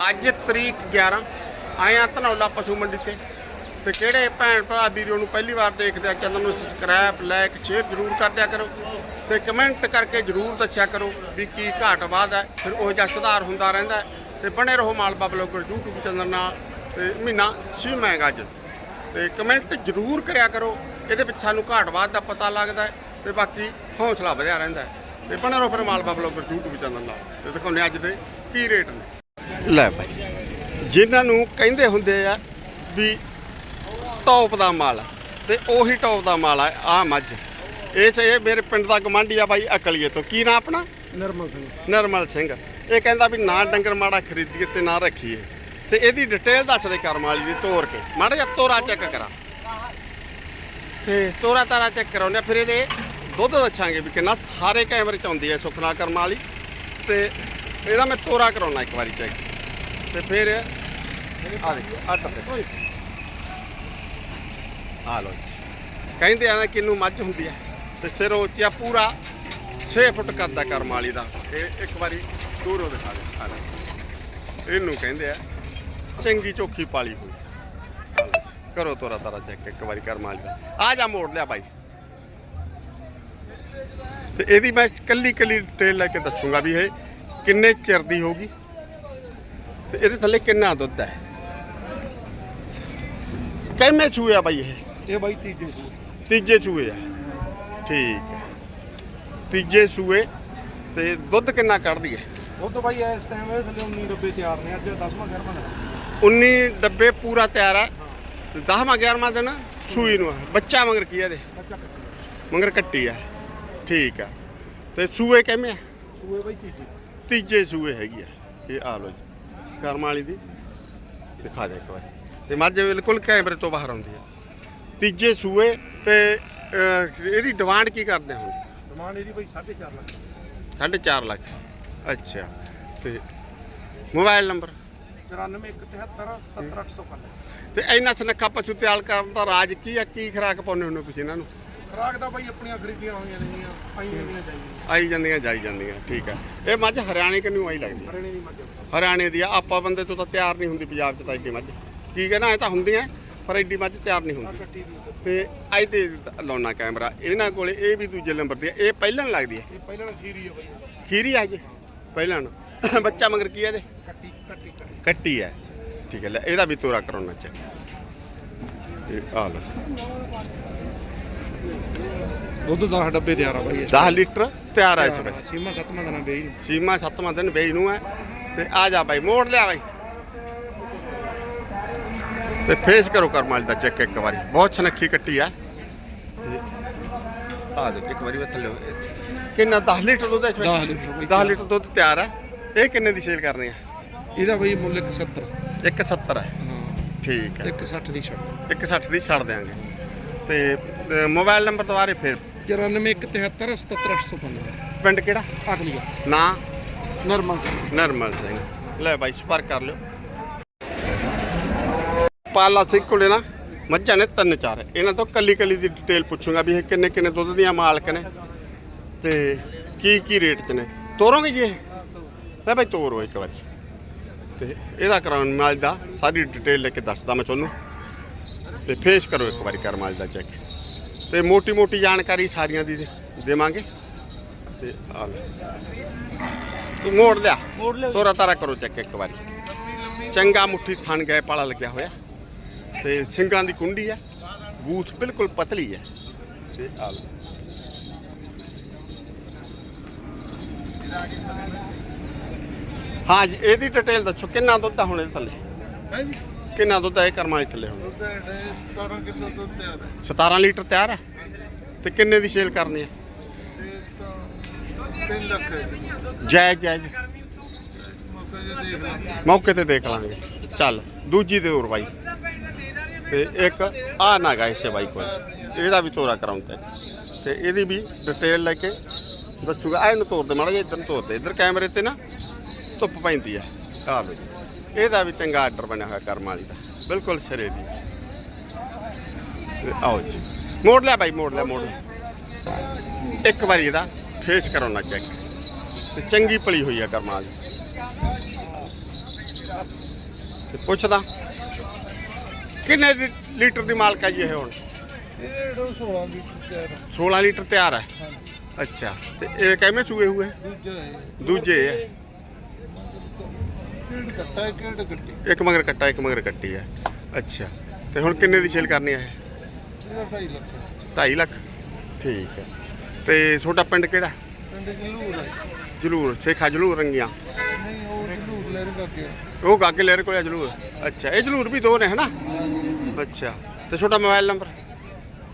ਅੱਜ ਤਰੀਕ 11 ਆਇਆ ਧਨੌਲਾ ਪਸ਼ੂ ਮੰਡੀ ਤੇ। ਤੇ ਕਿਹੜੇ ਭੈਣ ਭਰਾ ਵੀਰੋ ਨੂੰ ਪਹਿਲੀ ਵਾਰ ਦੇਖਦੇ ਆ ਚੈਨਲ ਨੂੰ ਸਬਸਕ੍ਰਾਈਬ ਲਾਈਕ ਸ਼ੇਅਰ ਜ਼ਰੂਰ ਕਰ ਦਿਆ ਕਰੋ। ਤੇ ਕਮੈਂਟ ਕਰਕੇ ਜ਼ਰੂਰ ਦੱਸਿਆ ਕਰੋ ਵੀ ਕੀ ਘਾਟ ਵਾਧ ਹੈ। ਫਿਰ ਉਹ ਜਿਹਾ ਸੁਧਾਰ ਹੁੰਦਾ ਰਹਿੰਦਾ ਹੈ। ਤੇ ਬਣੇ ਰਹੋ ਮਾਲਵਾ ਬਲੌਗਰ YouTube ਚੈਨਲ ਨਾਲ। ਤੇ ਮਹੀਨਾ ਛੇ ਮਹਿੰਗਾ ਅੱਜ। ਤੇ ਕਮੈਂਟ ਜ਼ਰੂਰ ਕਰਿਆ ਕਰੋ। ਇਹਦੇ ਵਿੱਚ ਸਾਨੂੰ ਘਾਟ ਵਾਧ ਦਾ ਪਤਾ ਲੱਗਦਾ ਹੈ ਤੇ ਬਾਕੀ ਹੌਸਲਾ ਵਧਿਆ ਰਹਿੰਦਾ ਹੈ। ਤੇ ਬਣੇ ਰਹੋ ਫਿਰ ਮਾਲਵਾ ਬਲੌਗਰ YouTube ਚੈਨਲ ਨਾਲ। ਤੇ ਦਿਖਾਉਂਦੇ ਹਾਂ ਅੱਜ ਦੇ ਕੀ ਰੇਟ ਨੇ। ਲੈ ਭਾਈ। ਜਿਨ੍ਹਾਂ ਨੂੰ ਕਹਿੰਦੇ ਹੁੰਦੇ ਆ ਵੀ ਟੌਪ ਦਾ ਮਾਲ ਆ, ਤੇ ਉਹੀ ਟੌਪ ਦਾ ਮਾਲ ਆ ਆ ਮੱਝ। ਇਹ ਚ ਇਹ ਮੇਰੇ ਪਿੰਡ ਦਾ ਗਮਾਂਡੀ ਆ ਬਾਈ ਅਕਲੀਏ ਤੋਂ। ਕੀ ਨਾਂ ਆਪਣਾ? ਨਰਮਲ ਸਿੰਘ। ਨਰਮਲ ਸਿੰਘ। ਇਹ ਕਹਿੰਦਾ ਵੀ ਨਾ ਡੰਗਰ ਮਾੜਾ ਖਰੀਦੀਏ ਤੇ ਨਾ ਰੱਖੀਏ। ਤੇ ਇਹਦੀ ਡਿਟੇਲ ਦੱਸ ਦੇ ਕਰਮ ਵਾਲੀ ਦੀ ਤੋਰ ਕੇ। ਮਾੜਾ ਜਿਹਾ ਤੋਰਾ ਚੈੱਕ ਕਰਾ। ਤੇ ਤੋਰਾ ਤਾਰਾ ਚੈੱਕ ਕਰਾਉਂਦੇ ਆ, ਫਿਰ ਇਹਦੇ ਦੁੱਧ ਦੱਸਾਂਗੇ ਵੀ ਕਿੰਨਾ ਸਾਰੇ ਕੈਮਰੇ ਚ ਆਉਂਦੀ ਹੈ ਸੁਖਨਾ ਕਰਮ ਵਾਲੀ। ਤੇ ਇਹਦਾ ਮੈਂ ਤੋਰਾ ਕਰਾਉਣਾ ਇੱਕ ਵਾਰੀ ਚੈੱਕ ਤੇ ਫਿਰ ਆ ਦੇਖੋ ਆਟਾ ਤੇ ਆ ਲੋ ਜੀ। ਕਹਿੰਦੇ ਆ ਨਾ ਕਿੰਨੂੰ ਮੱਝ ਹੁੰਦੀ ਹੈ ਤੇ ਸਿਰ ਉੱਚਾ ਪੂਰਾ 6 ਫੁੱਟ ਕੱਦ ਦਾ ਕਰਮ ਵਾਲੀ ਦਾ। ਇਹ ਇੱਕ ਵਾਰੀ ਦੂਰੋਂ ਦਿਖਾ ਦੇ ਆ ਲੈ ਇਹਨੂੰ ਕਹਿੰਦੇ ਆ, ਚੰਗੀ ਚੋਖੀ ਪਾਲੀ ਹੋਈ। ਆ ਕਰੋ ਤੋਰਾ ਤਾਰਾ ਚੈੱਕ ਇੱਕ ਵਾਰੀ ਕਰਮ ਵਾਲੀ ਦਾ। ਆ ਜਾ ਮੋੜ ਲਿਆ ਬਾਈ। ਤੇ ਇਹਦੀ ਮੈਂ ਕੱਲੀ ਕੱਲੀ ਡਿਟੇਲ ਲੈ ਕੇ ਦੱਸੂਗਾ ਵੀ ਇਹ ਕਿੰਨੇ ਚਿਰ ਦੀ ਹੋਗੀ ਤੇ ਇਹਦੇ ਥੱਲੇ ਕਿੰਨਾ ਦੁੱਧ ਹੈ? ਕਿੰਨੇ ਚੂਏ ਆ ਬਾਈ ਇਹ? ਇਹ ਬਾਈ ਤੀਜੇ ਸੂ ਤੀਜੇ ਚੂਏ ਆ। ਠੀਕ ਹੈ। ਤੀਜੇ ਸੂਏ ਤੇ ਦੁੱਧ ਕਿੰਨਾ ਕੱਢਦੀ ਹੈ? ਤੋਂ ਬਾਈ ਇਸ ਟਾਈਮ ਇਹ ਥੱਲੇ 19 ਡੱਬੇ ਤਿਆਰ ਨੇ ਅੱਜ 10ਵਾਂ 11ਵਾਂ ਦਿਨ 19 ਡੱਬੇ ਪੂਰਾ ਤਿਆਰ ਹੈ। ਤੇ 10ਵਾਂ 11ਵਾਂ ਦਿਨ ਸੂਈ ਨੂੰ ਆ। ਬੱਚਾ ਮਗਰ ਕੀ ਇਹਦੇ? ਬੱਚਾ ਕੱਟਿਆ ਮਗਰ ਕੱਟੀ ਆ। ਠੀਕ ਆ। ਤੇ ਸੂਏ ਕਿਵੇਂ ਆ? ਸੂਏ ਬਾਈ ਤੀਜੇ। ਤੀਜੇ ਸੂਏ ਹੈਗੀ ਆ। ਇਹ ਆ ਲੋ ਜੀ। ਕਰਮ ਵਾਲੀ ਦੀ। ਦਿਖਾ ਦੇ ਇੱਕ ਵਾਰੀ। ਤੇ ਮੱਝ ਬਿਲਕੁਲ ਕੈਮਰੇ ਤੋਂ ਬਾਹਰ ਆਉਂਦੀ ਹੈ। ਤੀਜੇ ਸੂਏ ਤੇ ਇਹਦੀ ਡਿਮਾਂਡ ਕੀ ਕਰਦੇ ਹੁਣ ਡਿਮਾਂਡ ਇਹਦੀ ਬਾਈ 4.5 ਲੱਖ। ਸਾਢੇ ਚਾਰ ਲੱਖ। ਅੱਛਾ। ਤੇ ਮੋਬਾਈਲ ਨੰਬਰ? 9417777855 ਤੇ ਇੰਨਾ ਸੁਨੱਖਾ ਪਸ਼ੂ ਤਿਆਰ ਕਰਨ ਦਾ ਰਾਜ ਕੀ ਆ ਕੀ ਖਰਾਕ ਪਾਉਂਦੇ ਹੁੰਦੇ ਹੋ ਤੁਸੀਂ ਇਹਨਾਂ ਨੂੰ? ਖਰਾਕ ਦਾ ਬਾਈ ਆਪਣੀਆਂ ਖਰੀਦੀਆਂ ਹੋਈਆਂ ਨੇਗੀਆਂ ਆਈਆਂ ਨਹੀਂ ਚਾਹੀਦੀਆਂ। ਆਈ ਜਾਂਦੀਆਂ ਜਾਈ ਜਾਂਦੀਆਂ ਠੀਕ ਆ ਇਹ ਮੱਝ ਹਰਿਆਣੇ ਕਿੰਨੂ ਆਈ ਲੱਗਦੀ ਆ? ਹਰਿਆਣੇ ਦੀ ਮੱਝ ਹਰਿਆਣੇ ਦੀ ਆ। ਆਪਾਂ ਬੰਦੇ ਤੋਂ ਤਾਂ ਤਿਆਰ ਨਹੀਂ ਹੁੰਦੀ ਪੰਜਾਬ 'ਚ ਤਾਂ ਐਡੀ ਮੱਝ। ਕੀ ਕਹਿਣਾ ਇਹ ਤਾਂ ਹੁੰਦੀਆਂ ਪਰ ਐਡੀ ਮੱਝ ਤਿਆਰ ਨਹੀਂ ਆ ਹੁੰਦੀ ਕੱਟੀ ਦੀ ਤੇ ਅੱਜ ਤੇ ਲਾਉਣਾ ਕੈਮਰਾ ਇਹਨਾਂ ਕੋਲੇ ਇਹ ਵੀ ਦੂਜੇ ਨੰਬਰ ਦੀ ਆ। ਇਹ ਪਹਿਲਾਂ ਲੱਗਦੀ ਹੈ? ਇਹ ਪਹਿਲਾਂ ਖੀਰੀ ਹੈ ਬਾਈ। ਖੀਰੀ ਆ ਜੇ ਪਹਿਲਾਂ ਬੱਚਾ ਮਗਰ ਕੀ ਹੈ ਇਹਦੇ? ਕੱਟੀ ਕੱਟੀ ਕੱਟੀ। ਕੱਟੀ ਹੈ। ਠੀਕ ਹੈ ਲੈ ਇਹਦਾ ਵੀ ਤੋਰਾ ਕਰਾਉਣਾ ਚਾਹੀਦਾ ਇਹ ਆ ਲਓ। ਦੁੱਧ 10 ਡੱਬੇ ਤਿਆਰ ਆ ਬਾਈ 10 ਲੀਟਰ ਤਿਆਰ ਹੈ ਇਸ ਵੇਲੇ। ਸੀਮਾ ਸੱਤਵਾਂ ਦਿਨ ਬਈ ਸੀਮਾ ਸੱਤਵਾਂ ਦਿਨ ਵੇਚ ਨੂੰ ਹੈ ਤੇ ਆ ਜਾ ਬਾਈ ਮੋੜ ਲਿਆ ਬਾਈ। ਤੇ ਫੇਸ ਕਰੋ ਕਰਮਾਲ ਦਾ ਚੈੱਕ ਇੱਕ ਵਾਰੀ। ਬਹੁਤ ਸੁਨੱਖੀ ਕੱਟੀ ਆ। ਤੇ ਆ ਦੇ ਇੱਕ ਵਾਰੀ ਥੱਲੇ ਕਿੰਨਾ 10 ਲੀਟਰ ਦੁੱਧ ਇਸ 10 ਲੀਟਰ ਬਾਈ 10 ਲੀਟਰ ਦੁੱਧ ਤਿਆਰ ਹੈ ਇਹ ਕਿੰਨੇ ਦੀ ਸੇਲ ਕਰਨੀ ਆ? ਇਹਦਾ ਬਾਈ ਮੁੱਲ 170 170 ਹੈ। ਠੀਕ ਹੈ 160 ਦੀ ਛੱਡ। 160 ਦੀ ਛੱਡ ਦਿਆਂਗੇ। ਤੇ ਮੋਬਾਈਲ ਨੰਬਰ ਦੁਬਾਰੇ ਫੇਰ 9417777815 ਪਿੰਡ ਕਿਹੜਾ? ਆਖਲੀਆ ਨਾਂ? ਨਰਮਲ ਸਿੰਘ। ਨਰਮਲ ਸਿੰਘ। ਲੈ ਬਾਈ ਸੰਪਰਕ ਕਰ ਲਿਓ। ਪਾਲਾ ਸਿੰਘ ਕੋਲੇ ਨਾ ਮੱਝਾਂ ਨੇ ਤਿੰਨ ਚਾਰ। ਇਹਨਾਂ ਤੋਂ ਕੱਲੀ ਕੱਲੀ ਦੀ ਡਿਟੇਲ ਪੁੱਛੂੰਗਾ ਵੀ ਇਹ ਕਿੰਨੇ ਕਿੰਨੇ ਦੁੱਧ ਦੀਆਂ ਮਾਲਕ ਨੇ ਤੇ ਕੀ ਕੀ ਰੇਟ 'ਚ ਨੇ। ਤੋਰੋਗੇ ਜੀ ਇਹ? ਲੈ ਬਾਈ ਤੋਰੋ ਇੱਕ ਵਾਰੀ। ਤੇ ਇਹਦਾ ਕਰਾਉਣ ਮਾਲ ਦਾ ਸਾਰੀ ਡਿਟੇਲ ਲੈ ਕੇ ਦੱਸਦਾ ਮੈਂ ਤੁਹਾਨੂੰ। ਤੇ ਫੇਸ ਕਰੋ ਇੱਕ ਵਾਰੀ ਕਰ ਮਾਲ ਦਾ ਚੈੱਕ। ਤੇ ਮੋਟੀ ਮੋਟੀ ਜਾਣਕਾਰੀ ਸਾਰੀਆਂ ਦੀ ਦੇਵਾਂਗੇ। ਤੇ ਆ ਲੈ। ਤੂੰ ਮੋੜ ਲਿਆ। ਮੋੜ ਲਿਆ। ਤੋਰਾ ਤਾਰਾ ਕਰੋ ਚੈੱਕ ਇੱਕ ਵਾਰੀ। ਚੰਗਾ ਮੁੱਠੀ ਥਣ ਗਏ ਪਾਲਾ ਲੱਗਿਆ ਹੋਇਆ। ਤੇ ਸਿੰਘਾਂ ਦੀ ਕੁੰਡੀ ਹੈ। ਬੂਥ ਬਿਲਕੁਲ ਪਤਲੀ ਹੈ। ਤੇ ਆ ਹਾਂ ਜੀ ਇਹਦੀ ਡਿਟੇਲ ਦੱਸੋ ਕਿੰਨਾ ਦੁੱਧ ਆ ਹੁਣ ਇਹਦੇ ਥੱਲੇ? ਕਿੰਨਾ ਦੁੱਧ ਹੈ ਇਹ ਕਰਮਾਂ ਦੇ ਥੱਲੇ ਹੁਣ। 17 ਕਿਲੋ ਦੁੱਧ ਤਿਆਰ ਹੈ। 17 ਲੀਟਰ ਤਿਆਰ ਹੈ? ਤੇ ਕਿੰਨੇ ਦੀ ਸੇਲ ਕਰਨੀ ਹੈ? ਇਹ ਤਾਂ 3 ਲੱਖ ਹੈ। ਜਾਇਜ਼ ਜਾਇਜ਼ ਮੌਕੇ ਜੇ ਦੇਖ ਲਾਂ ਮੌਕੇ ਤੇ ਦੇਖ ਲਾਂਗੇ। ਚੱਲ ਦੂਜੀ ਦੇ ਹੋਰ ਬਾਈ। ਤੇ ਇੱਕ ਆ ਨਾ ਗਾ ਇਸੇ ਬਾਈ ਕੋਲ। ਇਹਦਾ ਵੀ ਤੋਰਾ ਕਰਾਉਂਦਾ। ਤੇ। ਇਹਦੀ ਵੀ ਡਿਟੇਲ ਲੈ ਕੇ ਦੱਸੂਗਾ। ਇਹਨੂੰ ਤੋਰ ਦੇ ਮਾੜਾ ਜਿਹਾ ਇੱਧਰ ਤੋਰ ਦੇ। ਇੱਧਰ ਕੈਮਰੇ ਤੇ ਨਾ ਧੁੱਪ ਪੈਂਦੀ ਆ ਆ ਜੀ ਇਹਦਾ ਵੀ ਚੰਗਾ ਆਰਡਰ ਬਣਿਆ ਹੋਇਆ ਕਰਮ ਵਾਲੀ ਦਾ। ਬਿਲਕੁਲ ਸਿਰੇ ਦੀ। ਆਓ ਜੀ। ਮੋੜ ਲਿਆ ਬਾਈ ਮੋੜ ਲਿਆ ਮੋੜ ਲਿਆ ਇੱਕ ਵਾਰੀ ਇਹਦਾ ਫੇਸ ਕਰਾਉਣਾ ਚੈੱਕ ਤੇ ਚੰਗੀ ਪਲੀ ਹੋਈ ਆ ਕਰਮ ਵਾਲੀ। ਤੇ ਪੁੱਛਦਾ ਕਿੰਨੇ ਲੀ- ਲੀਟਰ ਦੀ ਮਾਲਕ ਹੈ ਜੀ ਇਹ ਹੁਣ? ਇਹ ਡੋ 16 ਦੀ ਤਿਆਰ 16 ਲੀਟਰ ਤਿਆਰ ਹੈ ਅੱਛਾ ਤੇ ਇਹ ਕਿਵੇਂ ਚੂਏ ਹੋਏ? ਦੂਜਾ ਦੂਜੇ ਹੈ ਕਿਹੜ ਕੱਟਾ ਹੈ, ਕਿਹੜ ਗੱਟੀ ਇੱਕ ਮਗਰ ਕੱਟਾ ਇੱਕ ਮਗਰ ਕੱਟੀ ਹੈ। ਅੱਛਾ। ਤੇ ਹੁਣ ਕਿੰਨੇ ਦੀ ਸੇਲ ਕਰਨੀ ਹੈ ਇਹਦਾ 2.5 ਲੱਖ। 2.5 ਲੱਖ? ਠੀਕ ਹੈ। ਤੇ ਤੁਹਾਡਾ ਪਿੰਡ ਕਿਹੜਾ? ਪਿੰਡ ਜਲੂਰ ਹੈ। ਜਲੂਰ ਸੇਖਾ ਜਲੂਰ ਰੰਗੀਆਂ। ਨਹੀਂ ਉਹ ਜਲੂਰ ਲੈ ਰਿਹਾ ਕਿ ਉਹ ਗਾਗੇ ਲਹਿਰ ਕੋਲ ਆ ਜਲੂਰ। ਅੱਛਾ ਇਹ ਜਲੂਰ ਵੀ ਦੋ ਨੇ ਹਨਾ? ਅੱਛਾ। ਤੇ ਤੁਹਾਡਾ ਮੋਬਾਈਲ ਨੰਬਰ?